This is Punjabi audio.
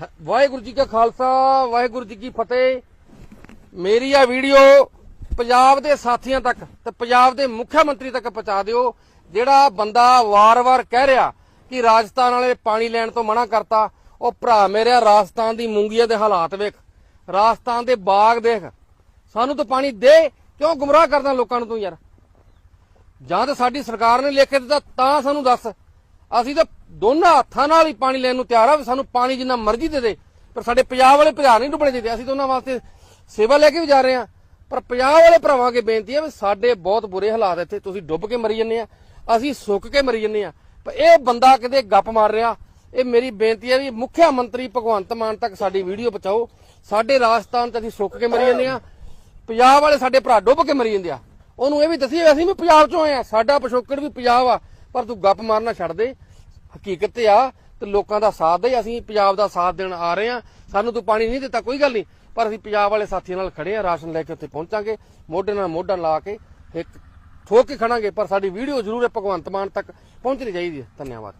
ਵਾਹਿਗੁਰੂ ਜੀ ਕਾ ਖਾਲਸਾ, ਵਾਹਿਗੁਰੂ ਜੀ ਕੀ ਫਤਿਹ। ਮੇਰੀ ਆ ਵੀਡੀਓ ਪੰਜਾਬ ਦੇ ਸਾਥੀਆਂ ਤੱਕ ਤੇ ਪੰਜਾਬ ਦੇ ਮੁੱਖ ਮੰਤਰੀ ਤੱਕ ਪਹੁੰਚਾ ਦਿਓ, ਜਿਹੜਾ ਬੰਦਾ ਵਾਰ-ਵਾਰ ਕਹਿ ਰਿਹਾ ਕਿ ਰਾਜਸਥਾਨ ਵਾਲੇ ਪਾਣੀ ਲੈਣ ਤੋਂ ਮਨਾ ਕਰਤਾ, ਉਹ ਭਰਾ ਮੇਰੇ ਰਾਜਸਥਾਨ ਦੀ ਮੂੰਗੀਆਂ ਦੇ ਹਾਲਾਤ ਵੇਖ, ਰਾਜਸਥਾਨ ਦੇ ਬਾਗ ਦੇਖ। ਸਾਨੂੰ ਤਾਂ ਪਾਣੀ ਦੇ, ਕਿਉਂ ਗੁੰਮਰਾਹ ਕਰਦਾ ਲੋਕਾਂ ਨੂੰ ਤੂੰ ਯਾਰ? ਜਾਂ ਤਾਂ ਸਾਡੀ ਸਰਕਾਰ ਨੇ ਲਿਖ ਕੇ ਦਿੱਤਾ, ਤਾਂ ਸਾਨੂੰ ਦੱਸ। ਅਸੀਂ ਤਾਂ ਦੋਨਾਂ ਹੱਥਾਂ ਨਾਲ ਹੀ ਪਾਣੀ ਲੈਣ ਨੂੰ ਤਿਆਰ ਆ ਵੀ ਸਾਨੂੰ ਪਾਣੀ ਜਿੰਨਾ ਮਰਜ਼ੀ ਦੇ ਦੇ। ਪਰ ਸਾਡੇ ਪੰਜਾਬ ਵਾਲੇ ਭਰਾ ਨਹੀਂ ਡੁੱਬਣੇ ਚਾਹੀਦੇ। ਅਸੀਂ ਤਾਂ ਉਹਨਾਂ ਵਾਸਤੇ ਸੇਵਾ ਲੈ ਕੇ ਵੀ ਜਾ ਰਹੇ ਆ ਪਰ ਪੰਜਾਬ ਵਾਲੇ ਭਰਾਵਾਂ ਅੱਗੇ ਬੇਨਤੀ ਹੈ ਵੀ ਸਾਡੇ ਬਹੁਤ ਬੁਰੇ ਹਾਲਾਤ ਇੱਥੇ। ਤੁਸੀਂ ਡੁੱਬ ਕੇ ਮਰੀ ਜੰਨੇ ਆ। ਅਸੀਂ ਸੁੱਕ ਕੇ ਮਰੀ ਜੰਨੇ ਆ। ਪਰ ਇਹ ਬੰਦਾ ਕਿਤੇ ਗੱਪ ਮਾਰ ਰਿਹਾ। ਇਹ ਮੇਰੀ ਬੇਨਤੀ ਹੈ ਵੀ ਮੁੱਖ ਮੰਤਰੀ ਭਗਵੰਤ ਮਾਨ ਤੱਕ ਸਾਡੀ ਵੀਡੀਓ ਪਹੁੰਚਾਓ। ਸਾਡੇ ਰਾਜਸਥਾਨ ਚ ਅਸੀਂ ਸੁੱਕ ਕੇ ਮਰੀ ਜੰਨੇ ਆ। ਪੰਜਾਬ ਵਾਲੇ ਸਾਡੇ ਭਰਾ ਡੁੱਬ ਕੇ ਮਰੀ ਜਾਂਦੇ ਆ। ਉਹਨੂੰ ਇਹ ਵੀ ਦੱਸੀਏ, ਅਸੀਂ ਵੀ ਪੰਜਾਬ ਚੋਂ ਆਏ ਆ। ਸਾਡਾ ਪਿਛੋਕੜ ਵੀ ਪੰਜਾਬ ਆ। ਪਰ ਤੂੰ ਗੱਪ ਮਾਰਨਾ ਛੱਡ ਦੇ। ਹਕੀਕਤ ਤੇ ਆ ਤੇ ਲੋਕਾਂ ਦਾ ਸਾਥ ਦੇ ਅਸੀਂ ਪੰਜਾਬ ਦਾ ਸਾਥ ਦੇਣ ਆ ਰਹੇ ਆ ਸਾਨੂੰ ਤੂੰ ਪਾਣੀ ਨਹੀਂ ਦਿੱਤਾ, ਕੋਈ ਗੱਲ ਨਹੀਂ। ਪਰ ਅਸੀਂ ਪੰਜਾਬ ਵਾਲੇ ਸਾਥੀਆਂ ਨਾਲ ਖੜੇ ਆ ਰਾਸ਼ਨ ਲੈ ਕੇ ਉੱਥੇ ਪਹੁੰਚਾਂਗੇ, ਮੋਢੇ ਨਾਲ ਮੋਢਾ ਲਾ ਕੇ ਇੱਕ ਠੋਕ ਕੇ ਖੜਾਂਗੇ, ਪਰ ਸਾਡੀ ਵੀਡੀਓ ਜ਼ਰੂਰ ਹੈ ਭਗਵੰਤ ਮਾਨ ਤੱਕ ਪਹੁੰਚਣੀ ਚਾਹੀਦੀ ਹੈ। ਧੰਨਵਾਦ।